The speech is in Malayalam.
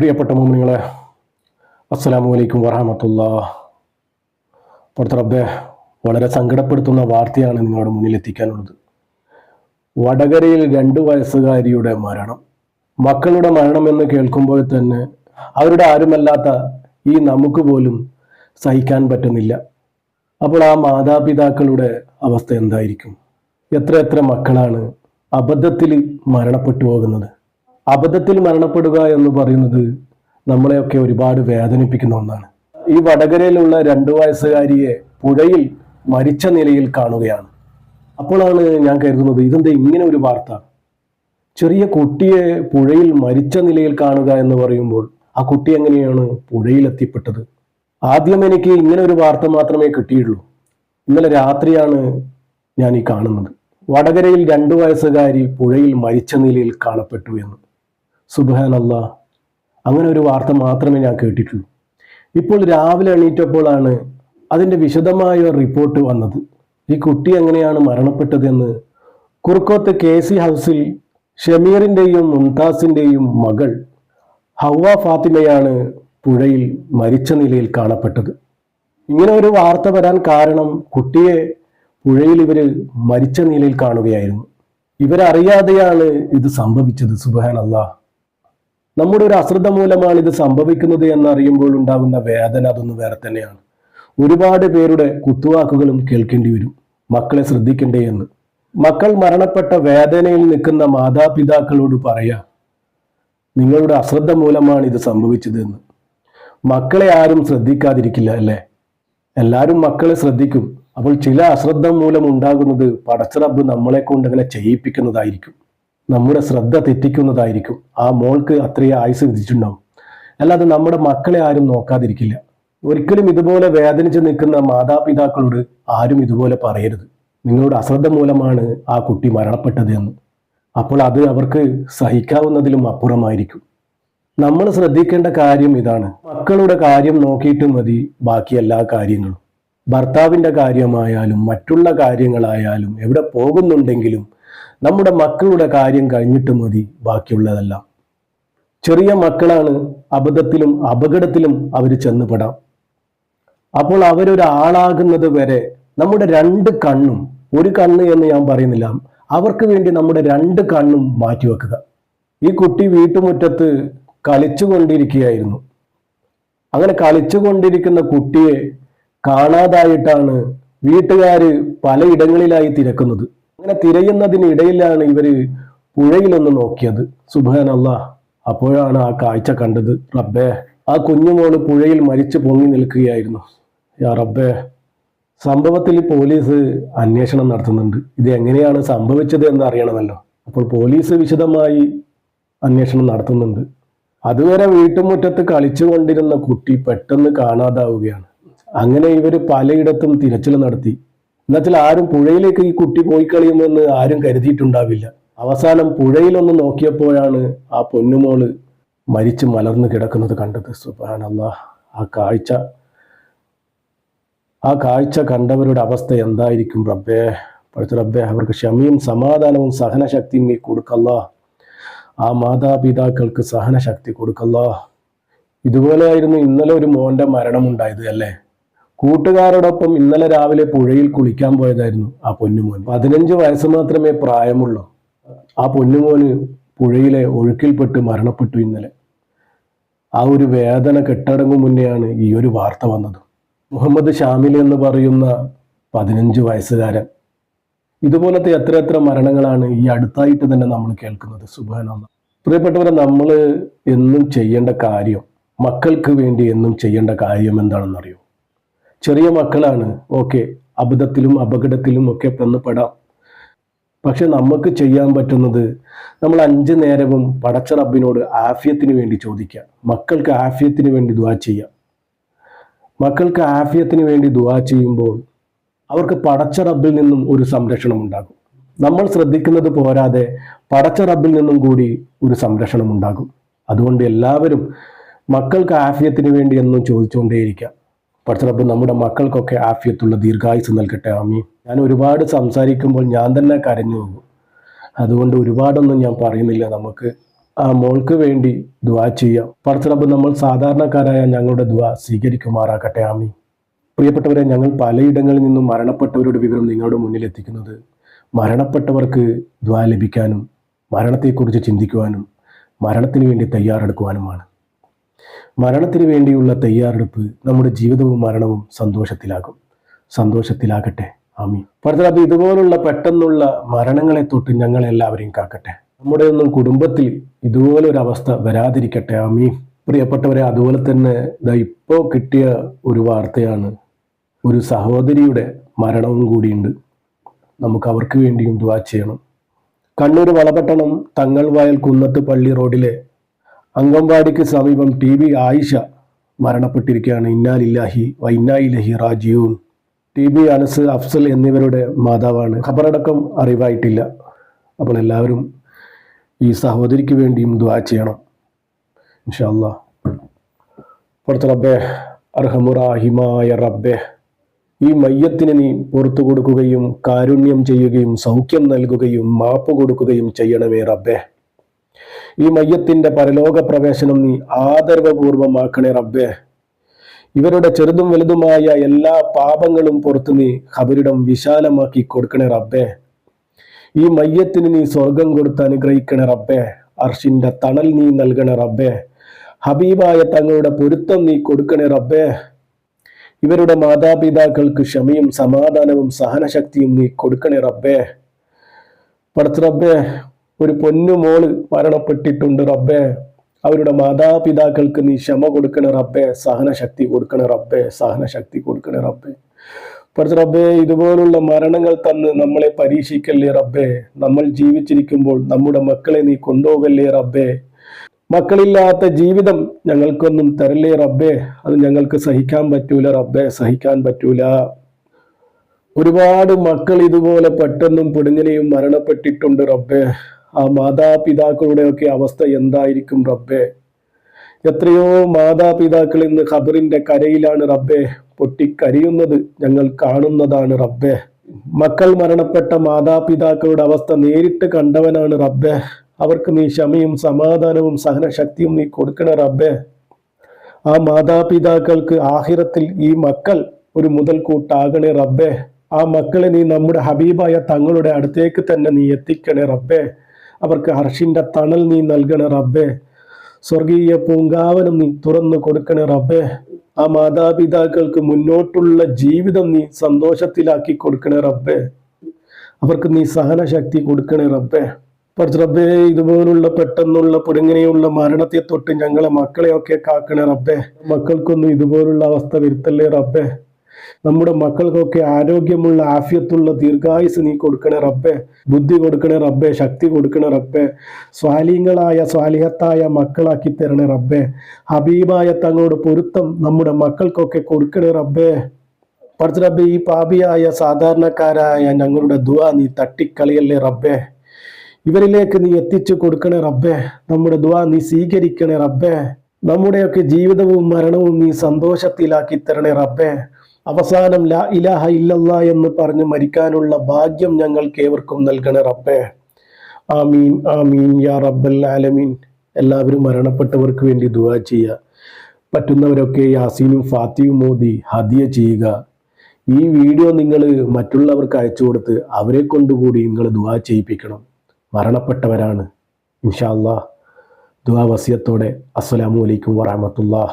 പ്രിയപ്പെട്ട മോമിനിങ്ങളെ അസ്സലാമു അലൈക്കും വറഹമത്തുള്ള പുറത്ത് വളരെ സങ്കടപ്പെടുത്തുന്ന വാർത്തയാണ് നിങ്ങളുടെ മുന്നിൽ എത്തിക്കാനുള്ളത്. വടകരയിൽ രണ്ട് വയസ്സുകാരിയുടെ മരണം. മക്കളുടെ മരണം എന്ന് കേൾക്കുമ്പോൾ തന്നെ അവരുടെ ആരുമല്ലാത്ത ഈ നമുക്ക് പോലും സഹിക്കാൻ പറ്റുന്നില്ല. അപ്പോൾ ആ മാതാപിതാക്കളുടെ അവസ്ഥ എന്തായിരിക്കും? എത്ര എത്ര മക്കളാണ് അബദ്ധത്തിൽ മരണപ്പെട്ടു പോകുന്നത്? അബദ്ധത്തിൽ മരണപ്പെടുക എന്ന് പറയുന്നത് നമ്മളെയൊക്കെ ഒരുപാട് വേദനിപ്പിക്കുന്ന ഒന്നാണ്. ഈ വടകരയിലുള്ള രണ്ടു വയസ്സുകാരിയെ പുഴയിൽ മരിച്ച നിലയിൽ കാണുകയാണ്. അപ്പോഴാണ് ഞാൻ കരുതുന്നത് ഇതെന്താ ഇങ്ങനെ ഒരു വാർത്ത? ചെറിയ കുട്ടിയെ പുഴയിൽ മരിച്ച നിലയിൽ കാണുക എന്ന് പറയുമ്പോൾ ആ കുട്ടി എങ്ങനെയാണ് പുഴയിൽ എത്തിപ്പെട്ടത്? ആദ്യം എനിക്ക് ഇങ്ങനെ ഒരു വാർത്ത മാത്രമേ കിട്ടിയുള്ളൂ. ഇന്നലെ രാത്രിയാണ് ഞാൻ ഈ കാണുന്നത്. വടകരയിൽ രണ്ടു വയസ്സുകാരി പുഴയിൽ മരിച്ച നിലയിൽ കാണപ്പെട്ടു എന്ന്. സുബാനല്ല അങ്ങനെ ഒരു വാർത്ത മാത്രമേ ഞാൻ കേട്ടിട്ടുള്ളൂ ഇപ്പോൾ രാവിലെ എണീറ്റപ്പോഴാണ് അതിന്റെ വിശദമായ റിപ്പോർട്ട് വന്നത്. ഈ കുട്ടി എങ്ങനെയാണ് മരണപ്പെട്ടതെന്ന്. കുറുക്കോത്ത് കെ സി ഹൗസിൽ ഷമീറിന്റെയും മുംതാസിന്റെയും മകൾ ഹൗവ ഫാത്തിമയാണ് പുഴയിൽ മരിച്ച നിലയിൽ കാണപ്പെട്ടത്. ഇങ്ങനെ ഒരു വാർത്ത വരാൻ കാരണം കുട്ടിയെ പുഴയിൽ ഇവർ മരിച്ച നിലയിൽ കാണുകയായിരുന്നു. ഇവരറിയാതെയാണ് ഇത് സംഭവിച്ചത്. സുബാൻ അള്ളാഹ് നമ്മുടെ ഒരു അശ്രദ്ധ മൂലമാണ് ഇത് സംഭവിക്കുന്നത് എന്നറിയുമ്പോൾ ഉണ്ടാകുന്ന വേദന അതൊന്ന് വേറെ തന്നെയാണ്. ഒരുപാട് പേരുടെ കുത്തുവാക്കുകളും കേൾക്കേണ്ടി വരും. മക്കളെ ശ്രദ്ധിക്കണ്ടേ എന്ന്. മക്കൾ മരണപ്പെട്ട വേദനയിൽ നിൽക്കുന്ന മാതാപിതാക്കളോട് പറയാ നിങ്ങളുടെ അശ്രദ്ധ മൂലമാണ് ഇത് സംഭവിച്ചതെന്ന് മക്കളെ ആരും ശ്രദ്ധിക്കാതിരിക്കില്ല അല്ലേ? എല്ലാവരും മക്കളെ ശ്രദ്ധിക്കും. അപ്പോൾ ചില അശ്രദ്ധ മൂലം ഉണ്ടാകുന്നത് പടച്ചറബ് നമ്മളെ കൊണ്ട് അങ്ങനെ ചെയ്യിപ്പിക്കുന്നതായിരിക്കും. നമ്മുടെ ശ്രദ്ധ തെറ്റിക്കുന്നതായിരിക്കും. ആ മോൾക്ക് അത്രയും ആയുസ് വിധിച്ചിട്ടുണ്ടാവും. അല്ലാതെ നമ്മുടെ മക്കളെ ആരും നോക്കാതിരിക്കില്ല. ഒരിക്കലും ഇതുപോലെ വേദനിച്ച് നിൽക്കുന്ന മാതാപിതാക്കളോട് ആരും ഇതുപോലെ പറയരുത്. നിങ്ങളുടെ അശ്രദ്ധ മൂലമാണ് ആ കുട്ടി മരണപ്പെട്ടത് എന്ന്. അപ്പോൾ അത് അവർക്ക് സഹിക്കാവുന്നതിലും അപ്പുറമായിരിക്കും. നമ്മൾ ശ്രദ്ധിക്കേണ്ട കാര്യം ഇതാണ്. മക്കളുടെ കാര്യം നോക്കിയിട്ട് മതി ബാക്കി എല്ലാ കാര്യങ്ങളും. ഭർത്താവിന്റെ കാര്യമായാലും മറ്റുള്ള കാര്യങ്ങളായാലും എവിടെ പോകുന്നുണ്ടെങ്കിലും നമ്മുടെ മക്കളുടെ കാര്യം കഴിഞ്ഞിട്ട് മതി ബാക്കിയുള്ളതെല്ലാം. ചെറിയ മക്കളാണ് അബദ്ധത്തിലും അപകടത്തിലും അവർ ചെന്നുപെടാം. അപ്പോൾ അവരൊരാളാകുന്നത് വരെ നമ്മുടെ രണ്ട് കണ്ണും ഒരു കണ്ണ് എന്ന് ഞാൻ പറയുന്നില്ല അവർക്ക് വേണ്ടി നമ്മുടെ രണ്ട് കണ്ണും മാറ്റിവെക്കുക ഈ കുട്ടി വീട്ടുമുറ്റത്ത് കളിച്ചുകൊണ്ടിരിക്കുകയായിരുന്നു. അങ്ങനെ കളിച്ചുകൊണ്ടിരിക്കുന്ന കുട്ടിയെ കാണാതായിട്ടാണ് വീട്ടുകാർ പലയിടങ്ങളിലായി തിരക്കുന്നത്. അങ്ങനെ തിരയുന്നതിനിടയിലാണ് ഇവർ പുഴയിലൊന്ന് നോക്കിയത്. സുബാനല്ല അപ്പോഴാണ് ആ കാഴ്ച കണ്ടത്. റബ്ബേ ആ കുഞ്ഞുമോൾ പുഴയിൽ മരിച്ചു പൊങ്ങി നിൽക്കുകയായിരുന്നു. യാ റബ്ബേ സംഭവത്തിൽ പോലീസ് അന്വേഷണം നടത്തുന്നുണ്ട്. ഇത് എങ്ങനെയാണ് സംഭവിച്ചത് എന്ന് അറിയണമല്ലോ. അപ്പോൾ പോലീസ് വിശദമായി അന്വേഷണം നടത്തുന്നുണ്ട്. അതുവരെ വീട്ടുമുറ്റത്ത് കളിച്ചുകൊണ്ടിരുന്ന കുട്ടി പെട്ടെന്ന് കാണാതാവുകയാണ്. അങ്ങനെ ഇവർ പലയിടത്തും തിരച്ചിൽ നടത്തി. എന്നുവെച്ചാൽ ആരും പുഴയിലേക്ക് ഈ കുട്ടി പോയി കളിയുമെന്ന് ആരും കരുതിയിട്ടുണ്ടാവില്ല. അവസാനം പുഴയിലൊന്ന് നോക്കിയപ്പോഴാണ് ആ പൊന്നുമോൾ മരിച്ച് മലർന്നു കിടക്കുന്നത് കണ്ടത്. സുബാനല്ല ആ കാഴ്ച ആ കാഴ്ച കണ്ടവരുടെ അവസ്ഥ എന്തായിരിക്കും റബ്ബേ? പഠിച്ച റബ്ബേ അവർക്ക് ക്ഷമയും സമാധാനവും സഹനശക്തിയും നീ കൊടുക്കല്ല. ആ മാതാപിതാക്കൾക്ക് സഹനശക്തി കൊടുക്കല്ല. ഇതുപോലെയായിരുന്നു ഇന്നലെ ഒരു മോന്റെ മരണമുണ്ടായത് അല്ലേ? കൂട്ടുകാരോടൊപ്പം ഇന്നലെ രാവിലെ പുഴയിൽ കുളിക്കാൻ പോയതായിരുന്നു ആ പൊന്നുമോൻ. പതിനഞ്ച് വയസ്സ് മാത്രമേ പ്രായമുള്ളൂ. ആ പൊന്നുമോന് പുഴയിലെ ഒഴുക്കിൽപ്പെട്ട് മരണപ്പെട്ടു ഇന്നലെ. ആ ഒരു വേദന കെട്ടടങ്ങും മുന്നെയാണ് ഈ ഒരു വാർത്ത വന്നത്. മുഹമ്മദ് ഷാമിൽ എന്ന് പറയുന്ന പതിനഞ്ച് വയസ്സുകാരൻ. ഇതുപോലത്തെ എത്ര എത്ര മരണങ്ങളാണ് ഈ അടുത്തായിട്ട് തന്നെ നമ്മൾ കേൾക്കുന്നത്. സുബാന പ്രിയപ്പെട്ടവരെ നമ്മൾ എന്നും ചെയ്യേണ്ട കാര്യം മക്കൾക്ക് വേണ്ടി എന്നും ചെയ്യേണ്ട കാര്യം എന്താണെന്നറിയോ? ചെറിയ മക്കളാണ്. ഓക്കെ അബദ്ധത്തിലും അപകടത്തിലും ഒക്കെ പെണ്ണപ്പെടാം പക്ഷെ നമുക്ക് ചെയ്യാൻ പറ്റുന്നത് നമ്മൾ അഞ്ച് നേരവും പടച്ച റബ്ബിനോട് ആഫ്യത്തിന് വേണ്ടി ചോദിക്കുക. മക്കൾക്ക് ആഫ്യത്തിന് വേണ്ടി ദുവാ ചെയ്യാം മക്കൾക്ക് ആഫ്യത്തിന് വേണ്ടി ദുവാ ചെയ്യുമ്പോൾ അവർക്ക് പടച്ച റബ്ബിൽ നിന്നും ഒരു സംരക്ഷണം ഉണ്ടാകും. നമ്മൾ ശ്രദ്ധിക്കുന്നത് പോരാതെ പടച്ച റബ്ബിൽ നിന്നും കൂടി ഒരു സംരക്ഷണം ഉണ്ടാകും. അതുകൊണ്ട് എല്ലാവരും മക്കൾക്ക് ആഫ്യത്തിന് വേണ്ടി എന്നും ചോദിച്ചുകൊണ്ടേയിരിക്കാം. പടച്ച റബ്ബ് നമ്മുടെ മക്കൾക്കൊക്കെ ആഫിയത്തുള്ള ദീർഘായുസ് നൽകട്ടെ ആമീൻ. ഞാൻ ഒരുപാട് സംസാരിക്കുമ്പോൾ ഞാൻ തന്നെ കരഞ്ഞു പോകും. അതുകൊണ്ട് ഒരുപാടൊന്നും ഞാൻ പറയുന്നില്ല. നമുക്ക് ആ മോൾക്ക് വേണ്ടി ദുവാ ചെയ്യാം. പടച്ചിറപ്പ് നമ്മൾ സാധാരണക്കാരായ ഞങ്ങളുടെ ദുവാ സ്വീകരിക്കുമാറാകട്ടെ ആമി പ്രിയപ്പെട്ടവരെ ഞങ്ങൾ പലയിടങ്ങളിൽ നിന്നും മരണപ്പെട്ടവരുടെ വിവരം നിങ്ങളുടെ മുന്നിൽ എത്തിക്കുന്നത് മരണപ്പെട്ടവർക്ക് ദ്വാ ലഭിക്കാനും മരണത്തെക്കുറിച്ച് ചിന്തിക്കുവാനും മരണത്തിന് വേണ്ടി തയ്യാറെടുക്കുവാനുമാണ്. മരണത്തിന് വേണ്ടിയുള്ള തയ്യാറെടുപ്പ് നമ്മുടെ ജീവിതവും മരണവും സന്തോഷത്തിലാകും. സന്തോഷത്തിലാകട്ടെ. ആമി പടത്തിലപ്പോൾ ഇതുപോലുള്ള പെട്ടെന്നുള്ള മരണങ്ങളെ തൊട്ട് ഞങ്ങളെല്ലാവരെയും കാക്കട്ടെ. നമ്മുടെ ഒന്നും കുടുംബത്തിൽ ഇതുപോലൊരു അവസ്ഥ വരാതിരിക്കട്ടെ. ആമി പ്രിയപ്പെട്ടവരെ അതുപോലെ തന്നെ ഇതാ ഇപ്പോൾ കിട്ടിയ ഒരു വാർത്തയാണ്. ഒരു സഹോദരിയുടെ മരണവും കൂടിയുണ്ട്. നമുക്ക് അവർക്ക് വേണ്ടിയും ദുവാ ചെയ്യണം. കണ്ണൂർ വളപട്ടണം തങ്ങൾവയൽ കുന്നത്ത് പള്ളി റോഡിലെ അംഗൻവാടിക്ക് സമീപം ടി വി ആയിഷ മരണപ്പെട്ടിരിക്കുകയാണ്. ഇന്നാലില്ലാഹി വൈന്നായിലഹി റാജിയൂൻ ടി ബി അനസ് അഫ്സൽ എന്നിവരുടെ മാതാവാണ്. ഖബറടക്കം അറിവായിട്ടില്ല. അപ്പോൾ എല്ലാവരും ഈ സഹോദരിക്ക് വേണ്ടിയും ദ്വാ ചെയ്യണം. ഇൻഷല്ല പുറത്ത് റബ്ബേ അർഹമുറാഹിമായ റബ്ബേ ഈ മയ്യത്തിന് നീ പുറത്തു കൊടുക്കുകയും കാരുണ്യം ചെയ്യുകയും സൗഖ്യം നൽകുകയും മാപ്പ് കൊടുക്കുകയും ചെയ്യണമേ റബ്ബേ. ഈ മയ്യത്തിന്റെ പരലോക പ്രവേശനം നീ ആദരവപൂർവമാക്കണേ റബ്ബേ. ഇവരുടെ ചെറുതും വലുതുമായ എല്ലാ പാപങ്ങളും പുറത്തു നീ ഖബരിടം വിശാലമാക്കി കൊടുക്കണേ റബ്ബേ. ഈ മയ്യത്തിന് നീ സ്വർഗം കൊടുത്ത് അനുഗ്രഹിക്കണേ റബ്ബേ. അർഷിന്റെ തണൽ നീ നൽകണേ റബ്ബേ. ഹബീബായ തങ്ങളുടെ പൊരുത്തം നീ കൊടുക്കണേ റബ്ബേ. ഇവരുടെ മാതാപിതാക്കൾക്ക് ക്ഷമയും സമാധാനവും സഹനശക്തിയും നീ കൊടുക്കണേ റബ്ബേ. പടത്ത് റബ്ബേ ഒരു പൊന്നുമോൾ മരണപ്പെട്ടിട്ടുണ്ട് റബ്ബേ. അവരുടെ മാതാപിതാക്കൾക്ക് നീ ക്ഷമ കൊടുക്കണ റബ്ബേ. സഹനശക്തി കൊടുക്കണ റബ്ബേ. സഹനശക്തി കൊടുക്കണ റബ്ബേ. പറഞ്ഞു റബ്ബേ ഇതുപോലുള്ള മരണങ്ങൾ തന്ന് നമ്മളെ പരീക്ഷിക്കല്ലേ റബ്ബേ. നമ്മൾ ജീവിച്ചിരിക്കുമ്പോൾ നമ്മുടെ മക്കളെ നീ കൊണ്ടുപോകല്ലേ റബ്ബേ. മക്കളില്ലാത്ത ജീവിതം ഞങ്ങൾക്കൊന്നും തരല്ലേ റബ്ബേ. അത് ഞങ്ങൾക്ക് സഹിക്കാൻ പറ്റൂല റബ്ബേ. സഹിക്കാൻ പറ്റൂല. ഒരുപാട് മക്കൾ ഇതുപോലെ പെട്ടെന്നും പിടുങ്ങനെയും മരണപ്പെട്ടിട്ടുണ്ട് റബ്ബേ. ആ മാതാപിതാക്കളുടെ ഒക്കെ അവസ്ഥ എന്തായിരിക്കും റബ്ബേ? എത്രയോ മാതാപിതാക്കൾ ഇന്ന് ഖബറിന്റെ കരയിലാണ് റബ്ബെ. പൊട്ടിക്കരിയുന്നത് ഞങ്ങൾ കാണുന്നതാണ് റബ്ബെ. മക്കൾ മരണപ്പെട്ട മാതാപിതാക്കളുടെ അവസ്ഥ നേരിട്ട് കണ്ടവനാണ് റബ്ബെ. അവർക്ക് നീ ക്ഷമയും സമാധാനവും സഹനശക്തിയും നീ കൊടുക്കണ റബ്ബെ. ആ മാതാപിതാക്കൾക്ക് ആഹിരത്തിൽ ഈ മക്കൾ ഒരു മുതൽക്കൂട്ടാകണേ റബ്ബെ. ആ മക്കളെ നീ നമ്മുടെ ഹബീബായ തങ്ങളുടെ അടുത്തേക്ക് തന്നെ നീ എത്തിക്കണേ റബ്ബേ. അവർക്ക് ഹർഷിന്റെ തണൽ നീ നൽകണേ റബ്ബേ. സ്വർഗീയ പൂങ്കാവനം നീ തുറന്നു കൊടുക്കണേ റബ്ബേ. ആ മാതാപിതാക്കൾക്ക് മുന്നോട്ടുള്ള ജീവിതം നീ സന്തോഷത്തിലാക്കി കൊടുക്കണേ റബ്ബേ. അവർക്ക് നീ സഹനശക്തി കൊടുക്കണേ റബ്ബേ. റബ്ബേ ഇതുപോലുള്ള പെട്ടെന്നുള്ള പുടുങ്ങനെയുള്ള മരണത്തെ തൊട്ട് ഞങ്ങളെ മക്കളെയൊക്കെ കാക്കണേ റബ്ബേ. മക്കൾക്കൊന്നും ഇതുപോലുള്ള അവസ്ഥ വരുത്തല്ലേ റബ്ബേ. നമ്മുടെ മക്കൾക്കൊക്കെ ആരോഗ്യമുള്ള ആഫ്യത്തുള്ള ദീർഘായുസ് നീ കൊടുക്കണേ റബ്ബെ. ബുദ്ധി കൊടുക്കണേ റബ്ബെ ശക്തി കൊടുക്കണേ റബ്ബെ. സ്വാലീങ്ങളായ സ്വാലിഹത്തായ മക്കളാക്കി തരണേ റബ്ബെ. ഹബീബായ തങ്ങളുടെ പൊരുത്തം നമ്മുടെ മക്കൾക്കൊക്കെ കൊടുക്കണേ റബ്ബെ. പഠിച്ച റബ്ബേ ഈ പാപിയായ സാധാരണക്കാരായ ഞങ്ങളുടെ ദുആ നീ തട്ടിക്കളിയല്ലേ റബ്ബെ. ഇവരിലേക്ക് നീ എത്തിച്ചു കൊടുക്കണേ റബ്ബെ. നമ്മുടെ ദുആ നീ സ്വീകരിക്കണേ റബ്ബെ. നമ്മുടെയൊക്കെ ജീവിതവും മരണവും നീ സന്തോഷത്തിലാക്കി തരണേ റബ്ബേ. അവസാനം ലാ ഇലാഹ ഇല്ലല്ല എന്ന് പറഞ്ഞ് മരിക്കാനുള്ള ഭാഗ്യം ഞങ്ങൾക്ക് ഏവർക്കും നൽകണേ റബ്ബേ. ആമീൻ ആമീൻ യാ റബ്ബൽ ആലമീൻ. എല്ലാവരും മരണപ്പെട്ടവർക്ക് വേണ്ടി ദുവാ ചെയ്യുക. പറ്റുന്നവരൊക്കെ യാസീനും ഫാത്തിയും മോദി ഹദിയ ചെയ്യുക. ഈ വീഡിയോ നിങ്ങൾ മറ്റുള്ളവർക്ക് അയച്ചു കൊടുത്ത് അവരെ കൊണ്ടുകൂടി നിങ്ങൾ ദുവാ ചെയ്യിപ്പിക്കണം. മരണപ്പെട്ടവരാണ്. ഇൻഷാ ദുവാ വസിയത്തോടെ. അസ്സലാമു അലൈക്കും വറഹമത്തുല്ലാ